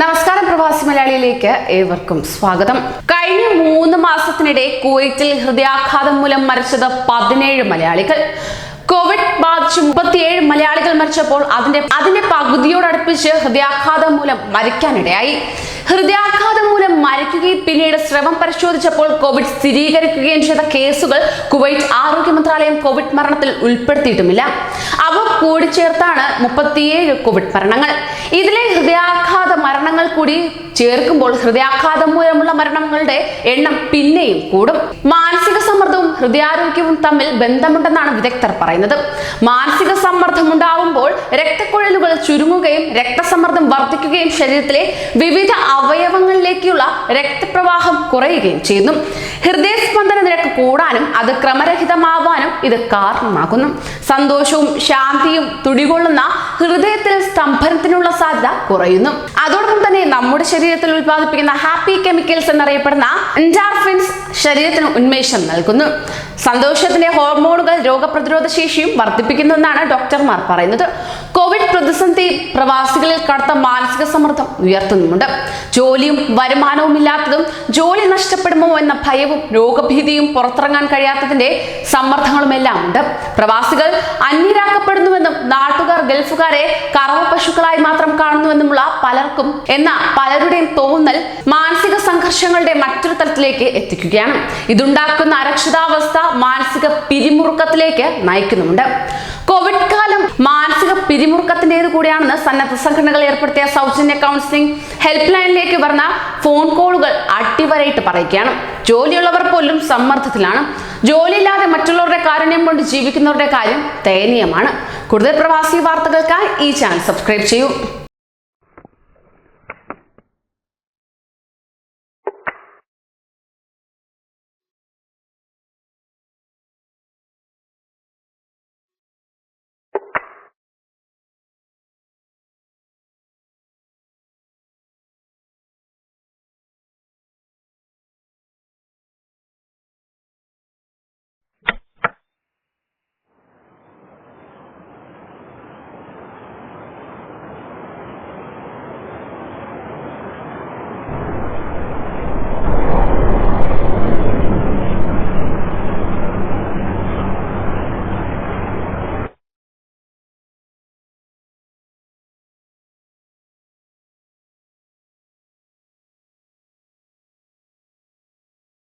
നമസ്കാരം പ്രവാസി മലയാളിയിലേക്ക് ഏവർക്കും സ്വാഗതം. കഴിഞ്ഞ മൂന്ന് മാസത്തിനിടെ കുവൈറ്റിൽ ഹൃദയാഘാതം മൂലം മരിച്ചത് പതിനേഴ് മലയാളികൾ. കോവിഡ് ബാധിച്ച് മുപ്പത്തിയേഴ് മലയാളികൾ മരിച്ചപ്പോൾ അതിന്റെ അതിന്റെ പകുതിയോടടുപ്പിച്ച് ഹൃദയാഘാതം മൂലം മരിക്കാനിടയായി. ഹൃദയാഘാതം മൂലം മരിക്കുകയും പിന്നീട് സ്രവം പരിശോധിച്ചപ്പോൾ കോവിഡ് സ്ഥിരീകരിക്കുകയും ചെയ്ത കേസുകൾ കുവൈറ്റ് ആരോഗ്യ മന്ത്രാലയം കോവിഡ് മരണത്തിൽ ഉൾപ്പെടുത്തിയിട്ടുമില്ല. അവ കൂടിച്ചേർത്താണ് മുപ്പത്തിയേഴ് കോവിഡ് മരണങ്ങൾ. ഇതിലെ ഹൃദയാഘാത മരണങ്ങൾ കൂടി ചേർക്കുമ്പോൾ ഹൃദയാഘാതം മൂലമുള്ള മരണങ്ങളുടെ എണ്ണം പിന്നെയും കൂടും. മാനസിക സമ്മർദ്ദവും ഹൃദയാരോഗ്യവും തമ്മിൽ ബന്ധമുണ്ടെന്നാണ് വിദഗ്ധർ പറയുന്നത്. മാനസിക സമ്മർദ്ദം ഉണ്ടാവുമ്പോൾ രക്തക്കുഴലുകൾ ചുരുങ്ങുകയും രക്തസമ്മർദ്ദം വർദ്ധിക്കുകയും ശരീരത്തിലെ വിവിധ അവയവങ്ങളിലേക്കുള്ള രക്തപ്രവാഹം കുറയുകയും ചെയ്യുന്നു. ഹൃദയസ്പന്ദന നിരക്ക് കൂടാനും അത് ക്രമരഹിതമാവാനും ഇത് കാരണമാകുന്നു. സന്തോഷവും ശാന്തിയും തുടികൊള്ളുന്ന ഹൃദയത്തിൽ സ്തംഭനത്തിനുള്ള സാധ്യത കുറയുന്നു. അതോടൊപ്പം തന്നെ നമ്മുടെ ശരീരത്തിൽ ഉത്പാദിപ്പിക്കുന്ന ഹാപ്പി കെമിക്കൽസ് എന്നറിയപ്പെടുന്ന എൻഡാർഫിൻസ് ശരീരത്തിന് ഉന്മേഷം നൽകുന്നു. സന്തോഷത്തിന്റെ ഹോർമോണുകൾ രോഗപ്രതിരോധ ശേഷിയും വർദ്ധിപ്പിക്കുന്നു എന്നാണ് ഡോക്ടർമാർ പറയുന്നത്. കോവിഡ് പ്രതിസന്ധി പ്രവാസികളിൽ കടുത്ത മാനസിക സമ്മർദ്ദം ഉയർത്തുന്നുമുണ്ട്. ജോലിയും വരുമാനവും ഇല്ലാത്തതും ജോലി നഷ്ടപ്പെടുമോ എന്ന ഭയവും രോഗഭീതിയും പുറത്തിറങ്ങാൻ കഴിയാത്തതിന്റെ സമ്മർദ്ദങ്ങളുമെല്ലാം ഉണ്ട്. പ്രവാസികൾ അന്യരാക്കപ്പെടുന്നുവെന്നും നാട്ടുകാർ ഗൾഫുകാരെ കറവ പശുക്കളായി മാത്രം കാണുന്നുവെന്നുമുള്ള പലർക്കും എന്ന പലരുടെയും തോന്നൽ മാനസിക സംഘർഷങ്ങളുടെ മറ്റൊരു തലത്തിലേക്ക് എത്തിക്കുകയാണ്. ഇതുണ്ടാക്കുന്ന അരക്ഷിതാവസ്ഥ മാനസിക പിരിമുറുക്കത്തിലേക്ക് നയിക്കുന്നുമുണ്ട്. കോവിഡ് മാനസിക പിരിമുറുക്കത്തിന്റെത് കൂടിയാണെന്ന് സന്നദ്ധ സംഘടനകൾ ഏർപ്പെടുത്തിയ സൗജന്യ കൗൺസിലിംഗ് ഹെൽപ്പ് ലൈനിലേക്ക് വരുന്ന ഫോൺ കോളുകൾ അട്ടിവരയിട്ട് പറയുകയാണ്. ജോലിയുള്ളവർ പോലും സമ്മർദ്ദത്തിലാണ്. ജോലിയില്ലാതെ മറ്റുള്ളവരുടെ കാരുണ്യം കൊണ്ട് ജീവിക്കുന്നവരുടെ കാര്യം ദയനീയമാണ്. കൂടുതൽ പ്രവാസി വാർത്തകൾക്കായി ഈ ചാനൽ സബ്സ്ക്രൈബ് ചെയ്യൂ.